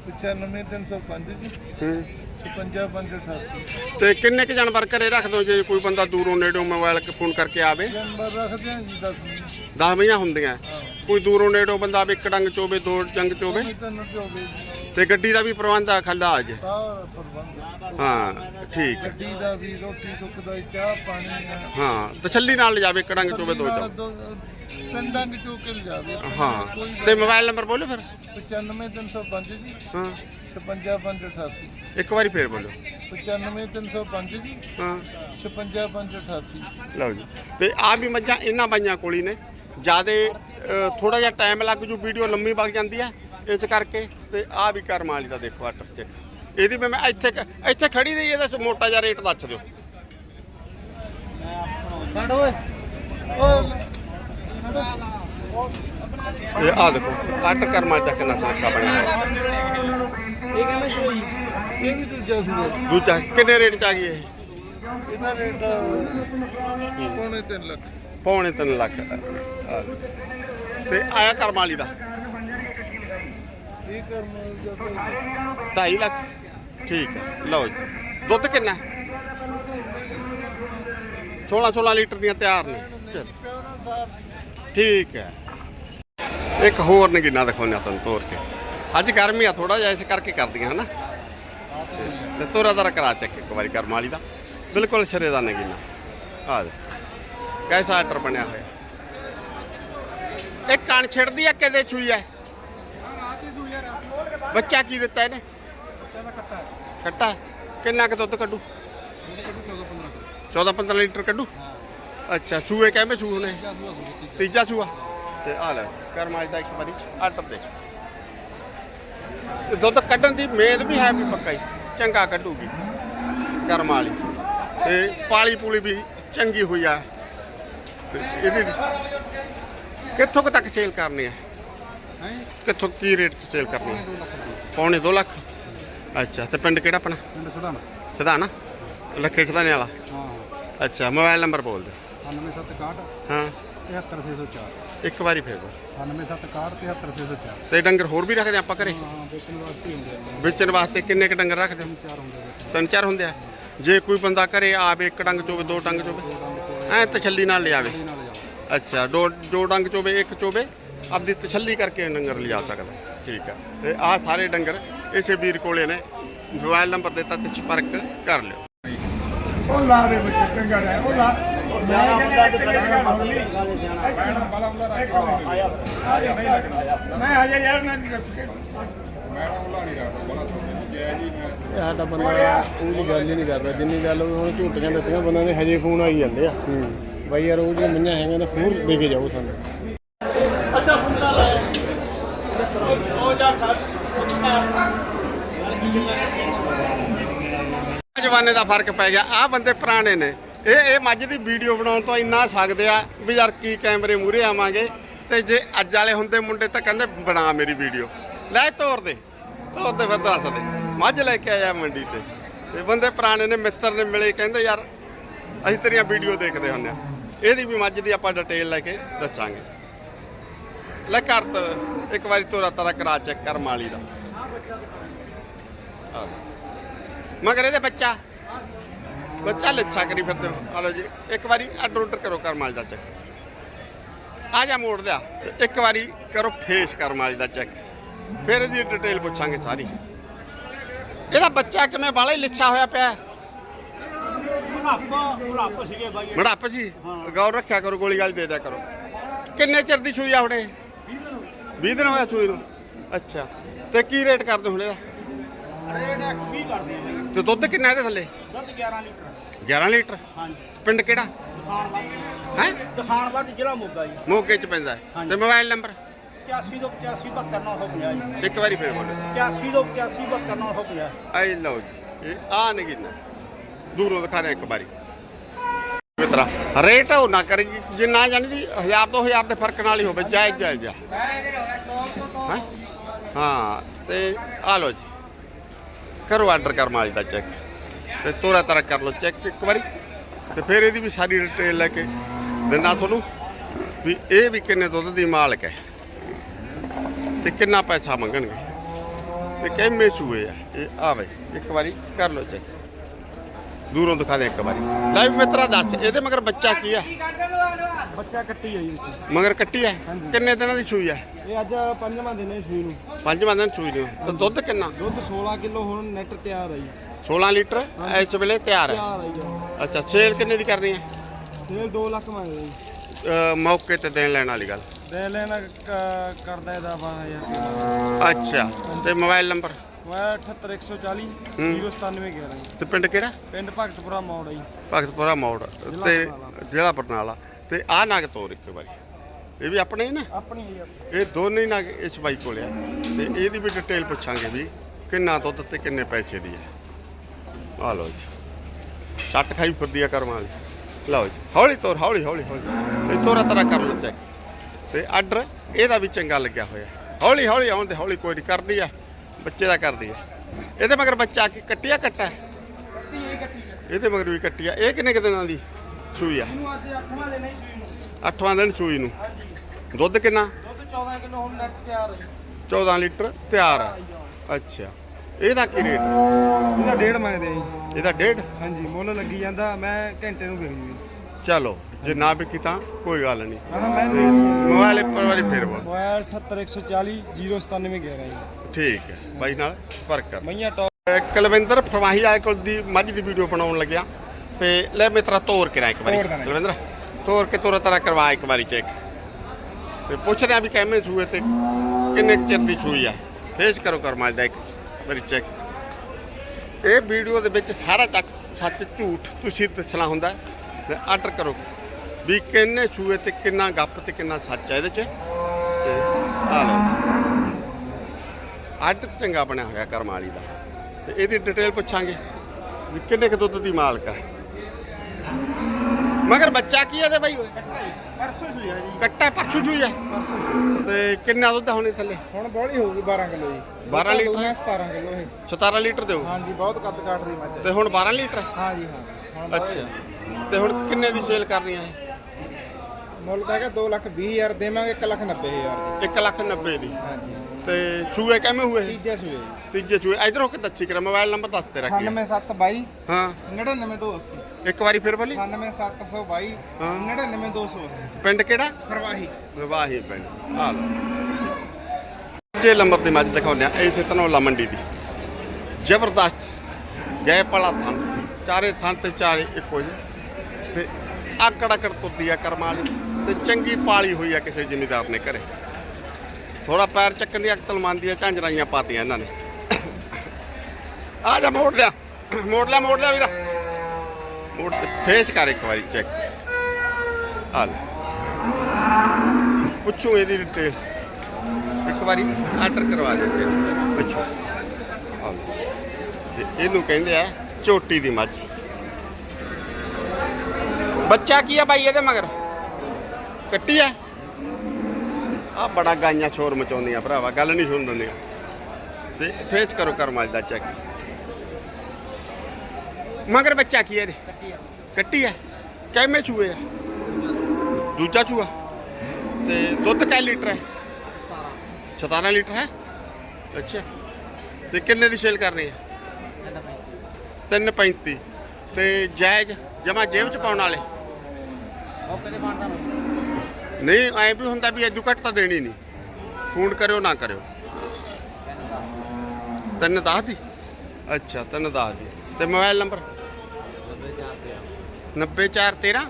95305 ਜੀ। ਹੂੰ। 56588 ਤੇ ਕਿੰਨੇ ਕੁ ਜਾਨਵਰ ਘਰੇ ਰੱਖ ਦੋ ਜੇ ਕੋਈ ਬੰਦਾ ਦੂਰੋਂ ਨੇੜੋਂ ਮੋਬਾਈਲ ਫੋਨ ਕਰਕੇ ਆਵੇ? ਨੰਬਰ ਰੱਖਦੇ ਹਾਂ ਜੀ 10 ਮਿੰਟ 10 ਮਹੀਆਂ ਹੁੰਦੀਆਂ। ਕੋਈ ਦੂਰੋਂ ਨੇੜੋਂ ਬੰਦਾ ਆਵੇ ਇੱਕ ਡੰਗ ਚੋਵੇ ਦੋ ਡੰਗ ਚੋਵੇ? ਤਾਂ ਨਾ ਚੋਵੇ ਜੀ। ਤੇ ਗੱਡੀ ਦਾ ਵੀ ਪ੍ਰਬੰਧ ਆ ਖੱਲਾ ਅੱਜ? ਸਾਰਾ ਪ੍ਰਬੰਧ। ਹਾਂ ਠੀਕ ਹੈ ਗੱਡੀ ਦਾ ਵੀ ਰੋਟੀ ਟੁੱਕ ਦਾ ਵੀ, ਚਾਹ ਪਾਣੀ ਦਾ ਹਾਂ ਤਸੱਲੀ ਨਾਲ ਲਿਜਾਵੇ ਇੱਕ ਡੰਗ ਚੋਵੇ ਦੋ ਨਾਲ ਚੋ ਦੋ- ਤਿੰਨ ਡੰਗ ਚੋ ਕੇ ਲਿਜਾਵੇ ਹਾਂ। ਕੋਈ ਤੇ ਮੋਬਾਈਲ ਨੰਬਰ ਬੋਲੋ ਫਿਰ। 95305 ਜੀ। ਹਾਂ। 56588 ਇੱਕ ਵਾਰੀ ਫੇਰ ਬੋਲੋ। 95305 ਜੀ। ਹਾਂ। 56588 ਲਓ ਜੀ। ਤੇ ਆ ਵੀ ਮੱਝਾਂ ਇਹਨਾਂ ਬਾਈਆਂ ਕੋਲ ਹੀ ਨੇ। ਜਿਆਦੇ ਥੋੜਾ ਜਿਹਾ ਟਾਈਮ ਲੱਗ ਜੂ ਵੀਡੀਓ ਲੰਮੀ ਵਗ ਜਾਂਦੀ ਹੈ ਇਸ ਕਰਕੇ। ਤੇ ਆ ਵੀ ਕਰਮ ਵਾਲੀ ਦਾ ਦੇਖੋ ਆਟਰ ਚ ਇਹਦੀ ਮੈਂ ਇੱਥੇ ਕ- ਇੱਥੇ ਖੜੀ ਰਹੀ ਇਹਦਾ ਮੋਟਾ ਜਿਹਾ ਰੇਟ ਦੱਸ ਦਿਓ। ਓਏ। ਓਏ। ਇਹ ਆ ਦੇਖੋ ਆਟਰ ਕਰਮ ਵਾਲੀ ਦਾ ਕਿੰਨਾ ਸਨੱਖਾ ਬਣਿਆ ਇਹ ਵੀ ਦੂਜਾ ਸੂਆ ਦੂਜਾ ਕਿੰਨੇ ਰੇਟ ਚ ਆ ਗਈ ਇਹ? ਇਹਦਾ ਰੇਟ ਪੌਣੇ 3 ਲੱਖ। ਪੌਣੇ 3 ਲੱਖ। ਆ ਲਓ। ਤੇ ਆਇਆ ਕਰਮ ਵਾਲੀ ਦਾ? ਇਹ ਕਰਮ ਜਦੋਂ 2.5 ਲੱਖ। ਠੀਕ ਹੈ ਲਓ ਜੀ। ਦੁੱਧ ਕਿੰਨਾ? 16 16 ਲੀਟਰ ਦੀਆਂ ਤਿਆਰ ਨੇ। ਚਲ ਠੀਕ ਹੈ। ਇੱਕ ਹੋਰ ਨਗੀਨਾ ਦਿਖਾਉਂਦੇ ਆ ਤੁਹਾਨੂੰ ਤੋਰ ਕੇ। ਅੱਜ ਗਰਮੀ ਆ ਥੋੜਾ ਜਿਹਾ ਇਸ ਕਰਕੇ ਕਰਦੀਆਂ, ਹਨਾ? ਤੇ ਤੋਰਾ ਦਾ ਕਰਾ ਚੱਕ ਇੱਕ ਵਾਰੀ ਕਰਮ ਵਾਲੀ ਦਾ। ਬਿਲਕੁਲ ਸਿਰੇ ਦਾ ਨਗੀਨਾ। ਆ ਦੇ ਕੈਸਾ ਆਰਡਰ ਬਣਿਆ ਹੋਇਆ। ਇਹ ਕਣ ਛਿੜਦੀ ਆ ਕਿਤੇ ਛੂਈ ਐ ਬੱਚਾ ਕੀ ਦਿੱਤਾ ਇਹਨੇ? ਬੱਚਾ ਦਾ ਕੱਟਾ ਕੱਟਾ ਕਿੰਨਾ ਕੁ ਦੁੱਧ ਕੱਢੂ? ਇਹਦੇ ਕੋਲ 14 15 14 15 ਲੀਟਰ ਕੱਢੂ। ਅੱਛਾ ਸੂਏ ਕਹਿੰਦੇ ਸੂ ਨੇ? ਤੀਜਾ ਸੂਆ ਤੇ ਆ ਲੈ ਕਰਮਾਜ ਦਾ ਇੱਕ ਵਾਰੀ ਆਰਡਰ ਦੇ ਤੇ ਦੁੱਧ ਕੱਢਣ ਦੀ ਮੇਦ ਵੀ ਹੈ ਵੀ ਪੱਕਾ ਹੀ ਚੰਗਾ ਕੱਢੂਗੀ ਕਰਮ ਵਾਲੀ। ਤੇ ਪਾਲੀ ਪੂਲੀ ਵੀ ਚੰਗੀ ਹੋਈ ਆ। ਇਹਦੀ ਕਿੱਥੋਂ ਕੁ ਤੱਕ ਸੇਲ ਕਰਨੀ ਹੈ? ਕਿੱਥੋਂ ਕੀ ਰੇਟ 'ਚ ਸੇਲ ਕਰਨੀ ਹੈ 2 ਲੱਖ ਪੌਣੇ 2 ਲੱਖ? ਅੱਛਾ ਤੇ ਪਿੰਡ ਕਿਹੜਾ ਆਪਣਾ? ਪਿੰਡ ਸਦਾਨਾ ਸਦਾਨਾ ਲੱਖੇ ਖਦਾਨੇ ਵਾਲਾ। ਹਾਂ। ਅੱਛਾ ਮੋਬਾਈਲ ਨੰਬਰ ਬੋਲ ਦੇ। 9761 ਹਾਂ। 73604 ਇੱਕ ਵਾਰੀ ਫੇਰ ਬੋਲ 9761 73604 ਤੇ ਡੰਗਰ ਹੋਰ ਵੀ ਰੱਖਦੇ ਆਪਾਂ ਘਰੇ? ਹਾਂ ਵੇਚਣ ਵਾਸਤੇ ਹੀ ਹੁੰਦੇ ਨੇ ਵੇਚਣ ਵਾਸਤੇ ਕਿੰਨੇ ਕ ਡੰਗਰ ਰੱਖਦੇ? ਹੋ? ਚਾਰ ਹੁੰਦੇ ਨੇ ਤਿੰਨ ਚਾਰ ਹੁੰਦੇ ਆ? ਜੇ ਕੋਈ ਬੰਦਾ ਘਰੇ ਆਵੇ ਇੱਕ ਡੰਗ ਚੋਵੇ ਦੋ ਡੰਗ ਚੋਵੇ? ਐ ਤਸੱਲੀ ਨਾਲ ਲਿਆਵੇ? ਨਾਲ ਜਾਓ ਅੱਛਾ ਦੋ ਦੋ ਡੰਗ ਚੋਵੇ ਇੱਕ ਚੋਵੇ? ਆਪਦੀ ਤਸੱਲੀ ਕਰਕੇ ਡੰਗਰ ਲਿਜਾ ਸਕਦਾ। ਠੀਕ ਆ। ਤੇ ਆਹ ਸਾਰੇ ਡੰਗਰ ਇਸੇ ਵੀਰ ਕੋਲੇ ਨੇ। ਮੋਬਾਈਲ ਨੰਬਰ ਦਿੱਤਾ ਤੇ ਸੰਪਰਕ ਕਰ ਲਿਓ। ਉਹ ਲਾ ਦੇ ਬੱਚੇ ਚੰਗਾ ਰਹਿ ਉਹ ਲਾ। ਸਿਆਣਾ ਬੰਦਾ ਤੇ ਕਰੇਗਾ ਮੈਂ ਹਜੇ ਯਾਰ ਮੈਂ ਨਹੀਂ ਦੱਸ ਕੇ ਸਾਡਾ ਬੰਦਾ ਉਹ ਜੀ ਗੱਲ ਹੀ ਨਹੀਂ ਕਰਦਾ ਜਿੰਨੀ ਗੱਲ ਹੁਣ ਝੂਟੀਆਂ ਦਿੱਤੀਆਂ ਬੰਦਾ ਦੇ ਹਜੇ ਫੋਨ ਆਈ ਜਾਂਦੇ ਆ। ਬਾਈ ਯਾਰ ਉਹ ਜਿਹੜੀਆਂ ਮੰਨਿਆ ਹੈਗੀਆਂ ਤਾਂ ਹੋਰ ਦੇ ਕੇ ਜਾਓ ਸਾਨੂੰ। ਜਵਾਨੇ ਦਾ ਫ਼ਰਕ ਪੈ ਗਿਆ। ਆਹ ਬੰਦੇ ਪੁਰਾਣੇ ਨੇ। ਇਹ ਇਹ ਮੱਝ ਦੀ ਵੀਡੀਓ ਬਣਾਉਣ ਤੋਂ ਇੰਨਾ ਸਕਦੇ ਆ ਵੀ ਯਾਰ ਕੀ ਕੈਮਰੇ ਮੂਰੇ ਆਵਾਂਗੇ ਤੇ ਜੇ ਅੱਜ ਵਾਲੇ ਹੁੰਦੇ ਮੁੰਡੇ ਤਾਂ ਕਹਿੰਦੇ ਬਣਾ ਮੇਰੀ ਵੀਡੀਓ। ਲੈ ਤੋਰ ਦੇ ਤੋਰ ਦੇ ਫਿਰ ਦੱਸ ਦੇ। ਮੱਝ ਲੈ ਕੇ ਆਇਆ ਮੰਡੀ ਤੇ। ਤੇ ਬੰਦੇ ਪੁਰਾਣੇ ਨੇ, ਮਿੱਤਰ ਨੇ ਮਿਲੇ, ਕਹਿੰਦੇ ਯਾਰ ਅਸੀਂ ਤੇਰੀਆਂ ਵੀਡੀਓ ਦੇਖਦੇ ਹੁੰਦੇ ਆ। ਇਹਦੀ ਵੀ ਮੱਝ ਦੀ ਆਪਾਂ ਡਿਟੇਲ ਲੈ ਕੇ ਦੱਸਾਂਗੇ। ਲੈ ਕਰ ਇੱਕ ਵਾਰੀ ਤੋਰਾ ਤਾਰਾ ਕਰਾ ਚੈੱਕ ਕਰ ਮਾਲੀ ਦਾ। ਮਗਰ ਇਹਦੇ ਬੱਚਾ। ਬੱਚਾ ਲੱਛਾ ਕਰੀ ਫਿਰਦੇ ਹੋ ਆ ਲਓ ਜੀ, ਇੱਕ ਵਾਰੀ ਆਰਡਰ ਆਰਡਰ ਕਰੋ ਕਰਮਾਲ ਦਾ ਚੈੱਕ ਆ ਜਾ ਮੋੜ ਦਿਆ ਇੱਕ ਵਾਰੀ ਕਰੋ ਫੇਸ ਕਰਮਾਲ ਦਾ ਚੈੱਕ ਫਿਰ ਇਹਦੀ ਡਿਟੇਲ ਪੁੱਛਾਂਗੇ ਸਾਰੀ। ਇਹਦਾ ਬੱਚਾ ਕਿਵੇਂ ਬਾਲਾ ਹੀ ਲੱਛਾ ਹੋਇਆ ਪਿਆ। ਬੜਾਪ ਸੀ ਗੌਰ ਰੱਖਿਆ ਕਰੋ, ਗੋਲੀ ਗਾਲੀ ਦੇ ਦਿਆ ਕਰੋ। ਕਿੰਨੇ ਚਿਰ ਦੀ ਸੂਈ ਆ ਹੁਣੇ? 20 ਦਿਨ ਹੋਇਆ ਸੂਈ ਨੂੰ। ਅੱਛਾ, ਤੇ ਕੀ ਰੇਟ ਕਰਦੇ ਹੁਣ ਇਹਦਾ ਤੇ ਦੁੱਧ ਕਿੰਨਾ ਇਹਦੇ ਥੱਲੇ? 11 ਲੀਟਰ। 11 ਲੀਟਰ? ਹਾਂਜੀ। ਪਿੰਡ ਕਿਹੜਾ? ਹੈ? ਦਖਾਨਵਾਦ ਜ਼ਿਲ੍ਹਾ ਮੋਗਾ ਜੀ। ਮੋਗੇ ਚ ਪੈਂਦਾ। ਹੈ। ਤੇ ਮੋਬਾਈਲ ਨੰਬਰ? 85 ਤੋਂ 85 72 950 ਜੀ। ਇੱਕ ਵਾਰੀ ਫੇਰ ਬੋਲੋ। 85 ਤੋਂ 85 72 950 ਆਈ ਲਓ ਜੀ। ਇਹ ਆ ਨਗੀਨਾ ਦੂਰੋਂ ਦਿਖਾ ਰਿਹਾ ਇੱਕ ਵਾਰੀ। ਮਿੱਤਰਾ ਰੇਟ ਉਹ ਨਾ ਕਰੀ। ਜਿੰਨਾ ਜਾਨੀ ਜੀ 1000 ਤੋਂ 1000 ਦੇ ਫ਼ਰਕ ਨਾਲ ਹੀ ਹੋਵੇ। ਜਾਇਜ਼ ਜਾਇਜ਼ ਆ। ਹੈਂ? ਹਾਂ ਤੇ ਆ ਲਓ ਜੀ। ਕਰੋ ਆਰਡਰ ਕਰ ਮਾਲੀ ਦਾ ਚੈੱਕ ਤੇ ਤੋਰਾ ਤਰਾ ਕਰ ਲਓ ਚੈੱਕ ਇੱਕ ਵਾਰੀ। ਤੇ ਫਿਰ ਇਹਦੀ ਵੀ ਸਾਰੀ ਡਿਟੇਲ ਲੈ ਕੇ ਦਿਨਾ ਤੁਹਾਨੂੰ ਵੀ ਇਹ ਵੀ ਕਿੰਨੇ ਦੁੱਧ ਦੀ ਮਾਲਕ ਹੈ ਤੇ ਕਿੰਨਾ ਪੈਸਾ ਮੰਗਣਗੇ। ਤੇ ਕਿੰਨੇ ਸੂਏ ਆ ਇਹ ਆਵੇ ਇੱਕ ਵਾਰੀ ਕਰ ਲਓ ਚੈੱਕ ਦੂਰੋਂ ਦਿਖਾ ਦੇ ਇੱਕ ਵਾਰੀ। ਲੈ ਵੀ ਮਿੱਤਰਾ ਦੱਸ ਇਹਦੇ ਮਗਰ ਬੱਚਾ ਕੀ ਆ? ਬੱਚਾ ਕੱਟੀ ਆਈ ਵਿੱਚ। ਮਗਰ ਕੱਟੀ ਆ? ਕਿੰਨੇ ਦਿਨਾਂ ਦੀ ਸੂਈ ਆ? ਇਹ ਅੱਜ ਪੰਜਵਾਂ ਦਿਨ ਹੈ ਸੂਈ ਨੂੰ। ਪੰਜਵਾਂ ਦਿਨ ਸੂਈ ਨੂੰ। ਤੇ ਦੁੱਧ ਕਿੰਨਾ? ਦੁੱਧ 16 ਕਿਲੋ ਹੁਣ ਨੈਟ ਤਿਆਰ ਆਈ 16 ਲੀਟਰ ਇਸ ਵੇਲੇ ਤਿਆਰ ਹੈ। ਤਿਆਰ ਅੱਛਾ ਸੇਲ ਕਿੰਨੇ ਦੀ ਕਰਨੀ ਹੈ? ਸੇਲ 2 ਲੱਖ ਮੰਗਦੇ ਜੀ। ਮੌਕੇ ਤੇ ਦੇਣ ਲੈਣ ਵਾਲੀ ਗੱਲ। ਦੇ ਲੈਣਾ ਕ- ਕਰਦਾ ਇਹਦਾ 12000 ਅੱਛਾ ਤੇ ਮੋਬਾਈਲ ਨੰਬਰ? ਮੈਂ 78140 ਹੂੰ। 09711 ਜੀ। ਤੇ ਪਿੰਡ ਕਿਹੜਾ? ਪਿੰਡ ਭਗਤਪੁਰਾ ਮੋੜ ਆਈ ਭਗਤਪੁਰਾ ਮੋੜ ਤੇ। ਜ਼ਿਲ੍ਹਾ ਬਰਨਾਲਾ। ਤੇ ਆਹ ਨਗ ਤੋਰ ਇੱਕ ਵਾਰੀ। ਇਹ ਵੀ ਆਪਣੇ ਹੀ ਨਾ? ਆਪਣੀ ਹੀ ਆ। ਇਹ ਦੋਨੇ ਨਗ ਇਸ ਬਾਈ ਕੋਲ ਆ। ਤੇ ਇਹਦੀ ਵੀ ਡਿਟੇਲ ਪੁੱਛਾਂਗੇ ਵੀ ਕਿੰਨਾ ਦੁੱਧ ਤੇ ਕਿੰਨੇ ਪੈਸੇ ਦੀ ਹੈ। ਆ ਲਓ ਜੀ। ਛੱਟ ਖਾਈ ਫਿਰਦੀ ਆ ਕਰਮਾਂ ਦੀ। ਲਓ ਜੀ ਹੌਲੀ ਤੋਰ ਹੌਲੀ ਹੌਲੀ ਹੌਲੀ। ਇਹ ਤੋਰਾ ਤਰਾ ਕਰ ਲਓ ਚੈੱਕ। ਤੇ ਆਰਡਰ ਇਹਦਾ ਵੀ ਚੰਗਾ ਲੱਗਿਆ ਹੋਇਆ। ਹੌਲੀ ਹੌਲੀ ਆਉਣ ਤੇ ਹੌਲੀ ਕੋਈ ਨਹੀਂ ਕਰਦੀ ਆ। ਬੱਚੇ ਦਾ ਕਰਦੀ ਆ। ਇਹਦੇ ਮਗਰ ਬੱਚਾ ਕੀ ਕੱਟਿਆ ਕੱਟਾ? ਇਹਦੇ ਮਗਰ ਵੀ ਕੱਟੀ ਆ। ਇਹ ਕਿੰਨੇ ਕੁ ਦਿਨਾਂ ਦੀ ਸੂਈ ਆ? ਇਹਨੂੰ ਅੱਜ 8ਵਾਂ ਦਿਨ ਹੈ ਸੂਈ ਨੂੰ। ਅੱਠਵਾਂ ਦਿਨ ਸੂਈ ਨੂੰ। ਦੁੱਧ ਕਿੰਨਾ? ਦੁੱਧ 14 ਕਿਲੋ ਹੁਣ ਨੈਟ ਤਿਆਰ ਆਈ 14 ਲੀਟਰ ਤਿਆਰ ਆ। ਅੱਛਾ। ਇਹਦਾ ਕੀ ਰੇਟ ਇਹਦਾ ਡੇਢ ਮੰਗਦੇ ਆ ਜੀ। ਇਹਦਾ ਡੇਢ? ਹਾਂਜੀ ਮੁੱਲ ਲੱਗੀ ਜਾਂਦਾ ਮੈਂ ਘੰਟੇ ਨੂੰ ਜੀ ਚਲੋ ਜੇ ਨਾ ਵਿਕੀ ਤਾਂ ਕੋਈ ਗੱਲ ਨਹੀਂ। ਮੈਂ ਮੋਬਾਈਲ ਉੱਪਰ ਵਾਲੀ ਫੇਰ ਬੋਲ। ਮੋਬਾਈਲ 78140 09711 ਜੀ। ਠੀਕ ਹੈ ਬਾਈ ਨਾਲ ਫ਼ਰਕ ਕਰ ਮਈਆਂ ਟੌਪ ਕੁਲਵਿੰਦਰ ਫਰਮਾਹੀ ਕੋਲ ਦੀ ਮੱਝ ਦੀ ਵੀਡੀਓ ਬਣਾਉਣ ਲੱਗਿਆ। ਤੇ ਲੈ ਮੇਤਰਾ ਤੋਰ ਕੇ ਇੱਕ ਵਾਰੀ। ਤੋਰ ਦੇਣਾ ਜੀ। ਕੁਲਵਿੰਦਰ ਤੋਰ ਕੇ ਤੋਰਾ ਤਰਾ ਕਰਵਾ ਇੱਕ ਵਾਰੀ ਚੈੱਕ ਤੇ ਪੁੱਛਦੇ ਆ ਵੀ ਕਿਵੇਂ ਸੂਏ ਤੇ ਕਿੰਨੇ ਕੁ ਚਿਰ ਦੀ ਸੂਈ ਆ। ਫੇਸ ਕਰੋ ਕਰਮਾਲ ਦਾ ਇੱਕ। ਵਾਰੀ ਚੈੱਕ ਇਹ ਵੀਡੀਓ ਦੇ ਵਿੱਚ ਸਾਰਾ ਤੱਕ ਸੱਚ ਝੂਠ ਤੁਸੀਂ ਦੱਸਣਾ ਹੁੰਦਾ ਹੈ। ਤੇ ਆਰਡਰ ਕਰੋ ਵੀ ਕਿੰਨੇ ਸੂਏ ਤੇ ਕਿੰਨਾ ਗੱਪ ਤੇ ਕਿੰਨਾ ਸੱਚ ਹੈ ਇਹਦੇ 'ਚ। ਤੇ ਆ ਲਓ ਆਰਡਰ ਚੰਗਾ ਬਣਿਆ ਹੋਇਆ ਕਰਮਾਲੀ ਦਾ। ਤੇ ਇਹਦੀ ਡਿਟੇਲ ਪੁੱਛਾਂਗੇ। ਵੀ ਕਿੰਨੇ ਕੁ ਦੁੱਧ ਦੀ ਮਾਲਕ ਹੈ। ਮਗਰ ਬੱਚਾ ਕੀ ਹੈ ਤੇ ਬਾਈ? ਓਏ ਪਰਸੋਂ ਸੂਈ ਆ ਜੀ। ਕੱਟਾ ਪਰਚੂ ਜੂਈ ਆ? ਤੇ ਕਿੰਨਾ ਦੁੱਧ ਹੁਣੇ ਥੱਲੇ? ਹੁਣ ਬੋਲੀ ਹੋਊਗੀ 12 ਕਿਲੋ ਜੀ। 12 ਲੀਟਰ? 17 ਕਿਲੋ ਇਹ। 17 ਲੀਟਰ ਦਿਓ। ਹਾਂਜੀ ਬਹੁਤ ਕੱਦ ਕਾਟ ਦੀ ਮੱਝ। ਹੈ ਤੇ ਹੁਣ 12 ਲੀਟਰ? ਹਾਂ ਜੀ ਹਾਂ। ਹੁਣ ਅੱਛਾ। ਤੇ ਹੁਣ ਕਿੰਨੇ ਦੀ ਸੇਲ ਕਰਨੀ ਹੈ ਮੁੱਲ ਤਾਂ ਹੈਗਾ 2 ਲੱਖ 20 ਹਜ਼ਾਰ ਦੇਵਾਂਗੇ 1 ਲੱਖ 90 ਹਜ਼ਾਰ 1 ਲੱਖ 90 ਦੀ। ਹਾਂਜੀ। ਤੇ ਛੂਏ ਕਿਵੇਂ ਹੋਏ ਤੀਜੇ ਸੂਏ ਤੀਜੇ ਛੂਏ। ਇਧਰੋਂ ਕਿ ਦੱਸੀ ਕਰ? ਮੋਬਾਈਲ ਨੰਬਰ ਦੱਸ ਤੇਰਾ ਕੀ ਹੈ। 98722 ਹਾਂ 99280 ਇੱਕ ਵਾਰੀ ਫਿਰ ਬੋਲੀ। 98722 ਹਾਂ। 99280 ਪਿੰਡ ਕਿਹੜਾ? ਪ੍ਰਵਾਹੀ। ਵਿਵਾਹੀ ਪਿੰਡ। ਆ ਲਓ। ਜੇ ਨੰਬਰ ਦੀ ਮੱਝ ਦਿਖਾਉਂਦੇ ਆ ਇਸੇ ਤਨੌਲਾ ਮੰਡੀ ਦੀ। ਜ਼ਬਰਦਸਤ। ਗਏ ਪਲਾ ਥਣ। ਚਾਰੇ ਥਣ ਤੇ ਚਾਰੇ ਇੱਕੋ ਜਿਹੇ। ਤੇ ਆਕੜ ਆਕੜ ਤੁਰਦੀ ਆ ਕਰਮਾਂ ਵਾਲੀ। ਤੇ ਚੰਗੀ ਪਾਲੀ ਹੋਈ ਆ ਕਿਸੇ ਜ਼ਿਮੀਦਾਰ ਨੇ ਘਰੇ। ਥੋੜਾ ਪੈਰ ਚੱਕਣ ਦੀ ਅਕਲ ਮੰਨਦੀ ਆ ਝਾਂਜਰਾਈਆਂ ਪਾਤੀਆਂ ਇਹਨਾਂ ਨੇ। ਆ ਜਾ ਮੋੜ ਲਿਆ। ਮੋੜ ਲਿਆ ਮੋੜ ਲਿਆ ਵੀਰਾ। ਮੋੜ ਤੇ ਫੇਸ ਕਰ ਇੱਕ ਵਾਰੀ ਚੈੱਕ ਆ ਲੈ। ਪੁੱਛੋ ਇਹਦੀ ਡਿਟੇਲ ਇੱਕ ਵਾਰੀ ਆਰਡਰ ਕਰਵਾ ਦਿੱਤੇ ਪੁੱਛੋ ਆ ਤੇ ਇਹਨੂੰ ਕਹਿੰਦੇ ਆ ਚੋਟੀ ਦੀ ਮੱਝ। ਬੱਚਾ ਕੀ ਆ ਬਾਈ ਇਹਦੇ ਮਗਰ? ਕੱਟੀ ਆ? ਆ ਬੜਾ ਗਾਈਆਂ ਸ਼ੋਰ ਮਚਾਉਂਦੀਆਂ ਭਰਾਵਾ, ਗੱਲ ਨਹੀਂ ਸੁਣ ਦਿੰਦੀਆਂ। ਤੇ ਫੇਸ ਕਰੋ ਕਰ ਮੱਝ ਦਾ ਚੈੱਕ ਮਗਰ ਬੱਚਾ ਕੀ ਹੈ ਇਹਦੇ? ਕੱਟੀ ਆ। ਕਿਵੇਂ ਚੂਏ ਆ? ਦੂਜਾ ਚੂਆ ਤੇ ਦੁੱਧ ਕੈ ਲੀਟਰ ਹੈ? 17 ਲੀਟਰ ਹੈ? ਅੱਛਾ। ਤੇ ਕਿੰਨੇ ਦੀ ਸੇਲ ਕਰਨੀ ਹੈ? 335 ਤੇ ਜਾਇਜ਼ ਜਮਾ ਜੇਬ ਚ ਪਾਉਣ ਵਾਲੇ? ਨਹੀਂ ਐ ਵੀ ਹੁੰਦਾ ਵੀ ਐਜੂ ਘੱਟ ਤਾਂ ਦੇਣੀ ਨਹੀਂ। ਫੋਨ ਕਰਿਓ ਨਾ ਕਰਿਓ। ਤਿੰਨ ਦਸ ਦੀ? ਅੱਛਾ ਤਿੰਨ ਦਸ ਦੀ। ਤੇ ਮੋਬਾਈਲ ਨੰਬਰ? 9413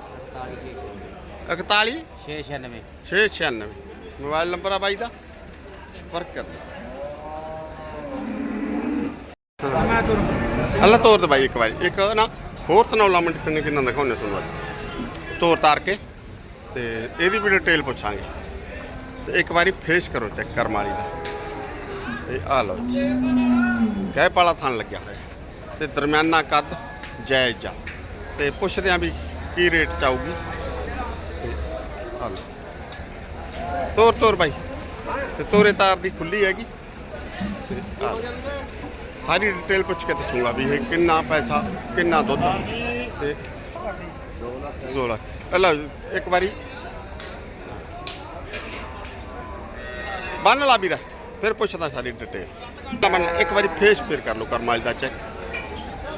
41 696 696 ਮੋਬਾਈਲ ਨੰਬਰ ਆ ਬਾਈ ਦਾ ਫ਼ਰਕ ਕਰ ਅੱਲਾ ਤੋਰ ਦੇ ਬਾਈ ਇੱਕ ਵਾਰੀ ਇੱਕ ਨਾ ਹੋਰ ਤਨੌਲਾ ਮੰਡੀ ਤੈਨੂੰ ਕਿੰਨਾ ਦਿਖਾਉਣੇ ਤੁਹਾਨੂੰ ਅੱਜ ਤੋਰ ਤਾਰ ਕੇ ਤੇ ਇਹਦੀ ਵੀ ਡਿਟੇਲ ਪੁੱਛਾਂਗੇ ਤੇ ਇੱਕ ਵਾਰੀ ਫੇਸ ਕਰੋ ਚੈੱਕ ਕਰਮ ਵਾਲੀ ਦਾ ਤੇ ਆ ਲਓ ਜੀ ਕਹਿ ਪਾਲਾ ਥਣ ਲੱਗਿਆ ਹੋਇਆ ਤੇ ਦਰਮਿਆਨਾ ਕੱਦ ਜਾਇਜ਼ ਆ ਤੇ ਪੁੱਛਦੇ ਆ ਵੀ ਕੀ ਰੇਟ ਚ ਆਊਗੀ। ਤੇ ਆ ਲਓ। ਤੋਰ ਤੋਰ ਬਾਈ। ਤੇ ਤੋਰੇ ਤਾਰ ਦੀ ਖੁੱਲੀ ਹੈਗੀ। ਤੇ ਆ ਲਓ। ਸਾਰੀ ਡਿਟੇਲ ਪੁੱਛ ਕੇ ਦੱਸੂਗਾ ਵੀ ਇਹ ਕਿੰਨਾ ਪੈਸਾ ਕਿੰਨਾ ਦੁੱਧ। ਤੇ 2 ਲੱਖ। ਇਹ ਲਓ ਜੀ, ਇੱਕ ਵਾਰੀ। ਬੰਨ ਲਾ ਵੀਰਾ ਫਿਰ ਪੁੱਛਦਾ ਸਾਰੀ ਡਿਟੇਲ। ਤਾਂ ਬੰਨ ਇੱਕ ਵਾਰੀ ਫੇਸ ਫਿਰ ਕਰ ਲਓ ਕਰਮਾਲ ਦਾ ਚੈੱਕ।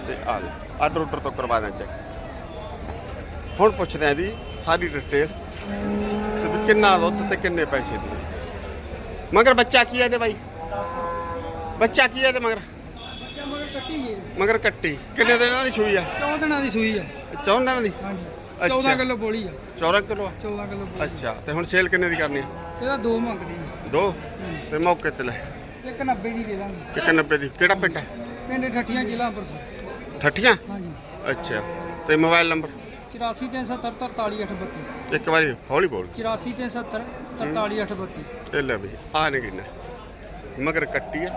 ਤੇ ਆ ਲਓ ਆਰਡਰ ਆਰਡਰ ਤੋਂ ਕਰਵਾ ਦਾਂ ਚੈੱਕ। ਹੁਣ ਪੁੱਛਦੇ ਆ ਦੀ ਸਾਰੀ ਡਿਟੇਲ ਤੇ ਕਿੰਨਾ ਦੁੱਧ ਤੇ ਕਿੰਨੇ ਪੈਸੇ ਦੀ। ਮਗਰ ਬੱਚਾ ਕੀ ਹੈ ਇਹਦੇ ਬਾਈ? ਬੱਚਾ ਕੀ ਹੈ ਇਹਦੇ ਮਗਰ? ਮਗਰ ਕੱਟੀ ਮਗਰ ਕੱਟੀ। ਕਿੰਨੇ ਦਿਨਾਂ ਦੀ ਸੂਈ ਆ? 14 ਦਿਨਾਂ ਦੀ ਸੂਈ ਆ। 14 ਦਿਨਾਂ ਦੀ? ਹਾਂਜੀ। ਅੱਛਾ। 14 ਕਿਲੋ ਬੋਲੀ ਆ। 14 ਕਿਲੋ 14 ਕਿਲੋ ਅੱਛਾ। ਤੇ ਹੁਣ ਸੇਲ ਕਿੰਨੇ ਦੀ ਕਰਨੀ ਆ? ਇਹਦਾ ਦੋ ਮੰਗਦੇ ਆ। ਦੋ? ਤੇ ਮੌਕੇ ਤੇ ਲੈ। ਇੱਕ 90 ਦੀ ਦੇ ਦਾਂਗੇ। 190 ਦੀ। ਕਿਹੜਾ ਪਿੰਡ ਹੈ ਪਿੰਡ ਠੱਠੀਆਂ ਜ਼ਿਲ੍ਹਾ ਅੰਮ੍ਰਿਤਸਰ। ਠੱਠੀਆਂ? ਹਾਂਜੀ। ਅੱਛਾ। ਤੇ ਮੋਬਾਈਲ ਨੰਬਰ? 8437 43832 ਇੱਕ ਵਾਰੀ ਹੌਲੀ ਬੋਲ। 8437 43832 ਇਹ ਲੈ ਬਈ ਆ ਨੇ ਕਿੰਨਾ। ਮਗਰ ਕੱਟੀ ਆ।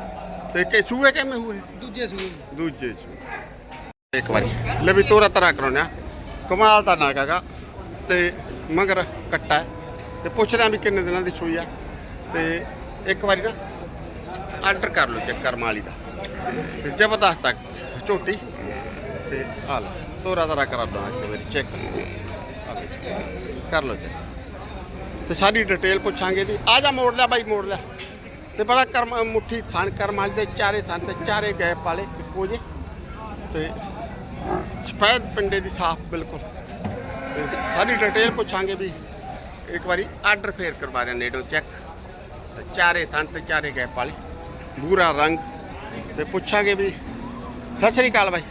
ਤੇ ਕਿ ਸੂਏ ਕਿਵੇਂ ਹੋਏ? ਦੂਜੇ ਸੂਏ ਦੂਜੇ ਚ ਇੱਕ ਵਾਰੀ। ਲੈ ਵੀ ਤੋਰਾ ਤਰਾ ਕਰਾਉਣਾ ਕਮਾਲ ਦਾ ਨਾ ਕਾਗਾ ਤੇ ਮਗਰ ਕੱਟਾ ਹੈ। ਤੇ ਪੁੱਛਦਾ ਵੀ ਕਿੰਨੇ ਦਿਨਾਂ ਦੀ ਸੂਈ ਆ। ਤੇ ਇੱਕ ਵਾਰੀ ਨਾ ਆਰਡਰ ਕਰ ਲਓ ਚੈੱਕ ਕਰਮ ਵਾਲੀ ਦਾ। ਤੇ ਜ਼ਬਰਦਸਤ ਤੱਕ ਝੋਟੀ। ਤੇ ਆ ਲਓ ਤੋਰਾ ਤਰਾ ਕਰਾ ਦਾਂ ਵਾਰੀ ਚੈੱਕ ਕਰ ਲਓ ਚੈੱਕ ਤੇ ਸਾਰੀ ਡਿਟੇਲ ਪੁੱਛਾਂਗੇ ਦੀ ਆ ਜਾ ਮੋੜ ਲਿਆ ਬਾਈ ਮੋੜ ਲਿਆ ਤੇ ਬੜਾ ਕਰਮ ਮੁੱਠੀ ਥਣ ਕਰਮ ਦੇ ਚਾਰੇ ਥਣ ਤੇ ਚਾਰੇ ਗੈਪ ਵਾਲੇ ਇੱਕੋ ਜੇ ਤੇ ਸਫੈਦ ਪਿੰਡੇ ਦੀ ਸਾਫ਼ ਬਿਲਕੁਲ ਤੇ ਸਾਰੀ ਡਿਟੇਲ ਪੁੱਛਾਂਗੇ ਵੀ ਇੱਕ ਵਾਰੀ ਆਰਡਰ ਫੇਰ ਕਰਵਾ ਰਹੇ ਨੇੜੋਂ ਚੈੱਕ ਤੇ ਚਾਰੇ ਥਣ ਤੇ ਚਾਰੇ ਗੈਪ ਵਾਲੇ ਬੂਰਾ ਰੰਗ ਤੇ ਪੁੱਛਾਂਗੇ ਵੀ ਸਤਿ ਸ੍ਰੀ ਅਕਾਲ ਬਾਈ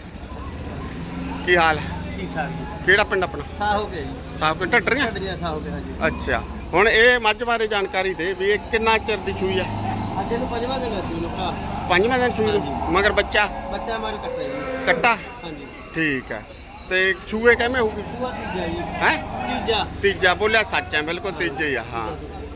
ਕੀ ਹਾਲ ਹੈ? ਠੀਕ ਠਾਕ ਕਿਹੜਾ ਪਿੰਡ ਆਪਣਾ? ਸਾ ਹੋ ਗਿਆ ਜੀ ਸਾਫ਼ ਪਿੰਡ ਢੱਡਰੀਆਂ ਛੱਡਦੀਆਂ ਸਾ ਹੋ ਗਿਆ ਹਾਂਜੀ। ਅੱਛਾ। ਹੁਣ ਇਹ ਮੱਝ ਬਾਰੇ ਜਾਣਕਾਰੀ ਦੇ ਵੀ ਇਹ ਕਿੰਨਾ ਚਿਰ ਦੀ ਸੂਈ ਹੈ ਅੱਜ ਇਹਨੂੰ ਪੰਜਵਾਂ ਦਿਨ ਸੀ ਉਹਨੂੰ ਭਰਾ। ਪੰਜਵਾਂ ਦਿਨ ਸੂਈ ਨੂੰ? ਮਗਰ ਬੱਚਾ? ਬੱਚਾ ਮਾਰ ਕੱਟਿਆ ਜੀ। ਕੱਟਾ? ਹਾਂਜੀ। ਠੀਕ ਹੈ। ਤੇ ਸੂਏ ਕਿਵੇਂ ਹੋਊਗੀ? ਦੂਆ ਤੀਜਾ ਜੀ। ਹੈ? ਤੀਜਾ। ਤੀਜਾ ਬੋਲਿਆ ਸੱਚ ਹੈ ਬਿਲਕੁਲ ਤੀਜੇ ਹੀ ਆ ਹਾਂ।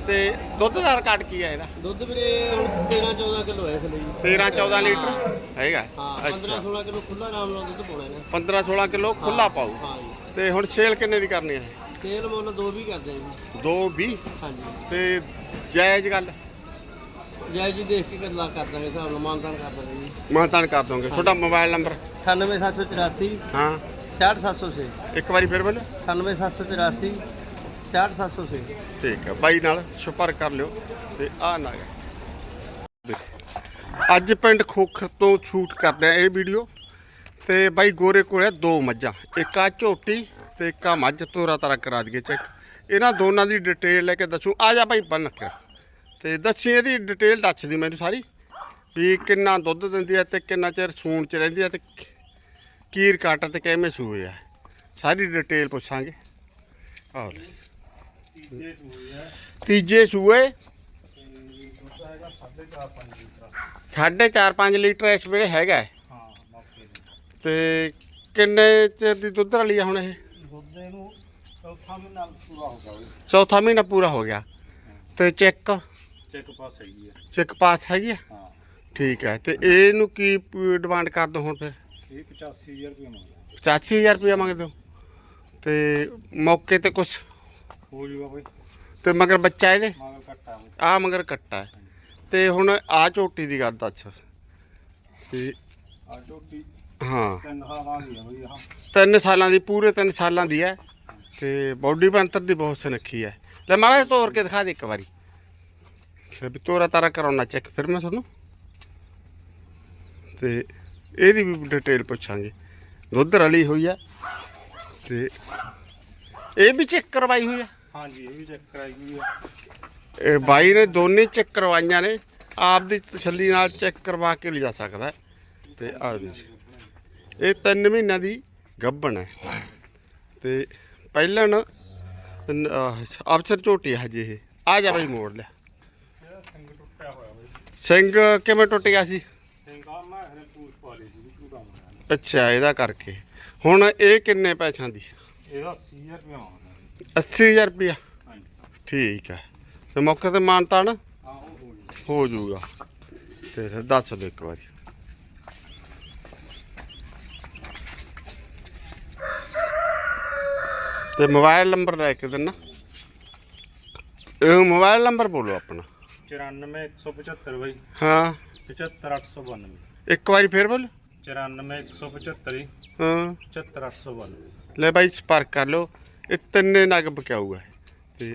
ਤੇ ਦੁੱਧ ਦਾ ਰਿਕਾਰਡ ਕੀ ਹੈ ਇਹਦਾ? ਦੁੱਧ ਵੀਰੇ ਹੁਣ 13 14 ਕਿਲੋ ਹੈ ਥਲੇ ਜੀ 13 14 ਲੀਟਰ? ਹੈਗਾ। ਹਾਂ 15 ਅੱਛਾ 16 ਕਿਲੋ ਖੁੱਲਾ ਨਾਮ ਨਾਲ ਦੁੱਧ ਪਾਉਣਾ ਇਹਨੇ। 15 16 ਕਿਲੋ ਖੁੱਲਾ ਪਾਊ ਹਾਂ ਜੀ। ਤੇ ਹੁਣ ਸੇਲ ਕਿੰਨੇ ਦੀ ਕਰਨੀ ਹੈ? ਤੇਲ ਮੁੱਲ ਦੋ ਵੀ ਕਰਦੇ ਜੀ। 2 20 ਹਾਂਜੀ ਤੇ ਜਾਇਜ਼ ਗੱਲ? ਜੈ ਜੀ ਦੇਖ ਕੇ ਗੱਲਾਂ ਕਰ ਦਾਂਗੇ ਹਿਸਾਬ ਨਾਲ ਮਾਨਦਾਨ ਕਰ ਦਾਂਗੇ ਜੀ। ਮਾਨਤਾਨ ਕਰ ਦੋਗੇ। ਤੁਹਾਡਾ ਮੋਬਾਈਲ ਨੰਬਰ? 98784 ਹਾਂ। 68706 ਇੱਕ ਵਾਰੀ ਫਿਰ ਬੋਲੋ। 98784 68706 ਠੀਕ ਹੈ ਬਾਈ ਨਾਲ ਸੰਪਰਕ ਕਰ ਲਿਓ ਤੇ ਆ ਨਾ ਅੱਜ ਪਿੰਡ ਖੋਖਰ ਤੋਂ ਸ਼ੂਟ ਕਰਦੇ ਆ ਇਹ ਵੀਡੀਓ। ਤੇ ਬਾਈ ਗੋਰੇ ਕੋਲ ਹੈ ਦੋ ਮੱਝਾਂ, ਇੱਕ ਆ ਝੋਟੀ ਤੇ ਇੱਕ ਆ ਮੱਝ, ਤੋਰਾ ਤਾਰਾ ਕਰਾ ਦਈਏ ਚੈੱਕ ਇਹਨਾਂ ਦੋਨਾਂ ਦੀ ਡਿਟੇਲ ਲੈ ਕੇ ਦੱਸੂ। ਆ ਜਾ ਬਾਈ ਬੰਨ ਕੇ। ਤੇ ਦੱਸੀ ਇਹਦੀ ਡਿਟੇਲ ਦੱਸ ਦੀ ਮੈਨੂੰ ਸਾਰੀ, ਵੀ ਕਿੰਨਾ ਦੁੱਧ ਦਿੰਦੀ ਹੈ ਤੇ ਕਿੰਨਾ ਚਿਰ ਸੂਣ ਚ ਰਹਿੰਦੀ ਹੈ ਤੇ ਕੀਰ ਕਾਟਾ ਤੇ ਕਿਵੇਂ ਸੂਏ ਆ। ਸਾਰੀ ਡਿਟੇਲ ਪੁੱਛਾਂਗੇ। ਆਹ ਲੈ ਤੀਜੇ ਸੂਏ। ਸਾਢੇ 4-5 ਲੀਟਰ ਇਸ ਵੇਲੇ ਹੈਗਾ ਹੈ। ਤੇ ਕਿੰਨੇ ਚਿਰ ਦੀ ਦੁੱਧ ਵਾਲੀ ਆ ਹੁਣ ਇਹ? ਦੁੱਧ ਚੌਥਾ ਮਹੀਨਾ ਪੂਰਾ ਹੋ ਗਿਆ। ਚੌਥਾ ਮਹੀਨਾ ਪੂਰਾ ਹੋ ਗਿਆ ਤੇ ਚੈੱਕ? ਚੈੱਕ ਪਾਸ ਹੈਗੀ ਹੈ। ਚੈੱਕ ਪਾਸ ਹੈਗੀ ਆ ਹਾਂ। ਠੀਕ ਹੈ ਤੇ ਇਹਨੂੰ ਕੀ ਡਿਮਾਂਡ ਕਰ ਦੋ ਹੁਣ ਫਿਰ? ਇਹ 85000 ਰੁਪਏ ਮੰਗਦਾ। 85000 ਰੁਪਇਆ ਮੰਗਦੇ ਹੋ। ਤੇ ਮੌਕੇ ਤੇ ਕੁਝ ਹੋ ਜੂਗਾ ਬਈ ਤੇ ਮਗਰ ਬੱਚਾ ਇਹਦੇ? ਕੱਟਾ ਆ ਮਗਰ ਕੱਟਾ ਹੈ। ਤੇ ਹੁਣ ਆ ਝੋਟੀ ਦੀ ਗੱਲ ਦੱਸ। ਤੇ ਆ ਝੋਟੀ ਹਾਂ। ਤਿੰਨ ਹਾਲਾਂ ਦੀ ਆ ਬਈ ਆਹ। ਤਿੰਨ ਸਾਲਾਂ ਦੀ ਪੂਰੇ ਤਿੰਨ ਸਾਲਾਂ ਦੀ ਹੈ। ਤੇ ਬਾਡੀ ਬੰਤਰ ਦੀ ਬਹੁਤ ਸੁਨੱਖੀ ਹੈ। ਲੈ ਮਾੜਾ ਤੋੜ ਕੇ ਦਿਖਾ ਦੇ ਇੱਕ ਵਾਰੀ। ਫਿਰ ਵੀ ਤੋਰਾ ਤਾਰਾ ਕਰਾਉਣਾ ਚੈੱਕ ਫਿਰ ਮੈਂ ਤੁਹਾਨੂੰ। ਤੇ ਇਹਦੀ ਵੀ ਡਿਟੇਲ ਪੁੱਛਾਂਗੇ। ਦੁੱਧ ਰਲੀ ਹੋਈ ਹੈ। ਤੇ ਇਹ ਵੀ ਚੈੱਕ ਕਰਵਾਈ ਹੋਈ ਹੈ। ਹਾਂਜੀ ਇਹ ਵੀ ਚੈੱਕ ਕਰਾਈ ਗਈ ਆ। ਇਹ ਬਾਈ ਨੇ ਦੋਨੇ ਚੈੱਕ ਕਰਵਾਈਆਂ ਨੇ। ਆਪ ਦੀ ਤਸੱਲੀ ਨਾਲ ਚੈੱਕ ਕਰਵਾ ਕੇ ਲਿਜਾ ਸਕਦਾ ਹੈ। ਤੇ ਆ ਦੇ ਇਹ 3 ਮਹੀਨਿਆਂ ਦੀ ਗੱਭਣ ਹੈ। ਤੇ ਪਹਿਲਾਂ ਨਾ ਨ- ਆਹ, ਅਫਸਰ ਝੋਟੀ ਹੈ ਹਜੇ ਇਹ। ਆ ਜਾ ਬਾਈ ਮੋੜ ਲਿਆ ਇਹਦਾ ਸਿੰਘ ਟੁੱਟਿਆ ਹੋਇਆ ਬਈ। ਸਿੰਘ ਕਿਵੇਂ ਟੁੱਟ ਗਿਆ ਸੀ? ਸਿੰਘ ਆ ਮੈਂ ਹਰੇ ਪੂਛ ਪਾ ਲਈ ਸੀ ਪੂਰਾ ਮੰਗਦਾ ਅੱਛਾ ਇਹਦਾ ਕਰਕੇ। ਹੁਣ ਇਹ ਕਿੰਨੇ ਪੈਸਿਆਂ ਦੀ? ਇਹਦਾ 80000 ਰੁਪਏ ਮੰਗਦਾ 80000 ਰੁਪਇਆ। ਠੀਕ ਹੈ। ਤੇ ਮੌਕੇ ਤੇ ਮਾਨਤਾ ਨਾ ਹੋ ਜਾਊਗਾ ਤੇ ਫਿਰ ਦੱਸ ਦਿਓ ਇੱਕ ਵਾਰੀ। ਤੇ ਮੋਬਾਈਲ ਨੰਬਰ ਲੈ ਕੇ ਦੇਣਾ। ਇਹ ਮੋਬਾਈਲ ਨੰਬਰ ਬੋਲੋ ਆਪਣਾ। 94 175 ਬਾਈ। ਹਾਂ। 75 892 ਇੱਕ ਵਾਰੀ ਫੇਰ ਬੋਲੋ। 94 175 ਹਾਂ। 75 892 ਲੈ ਬਾਈ ਸੰਪਰਕ ਕਰ ਲਓ। ਇਹ ਤਿੰਨੇ ਨਗ ਬਕਾਊਗਾ ਤੇ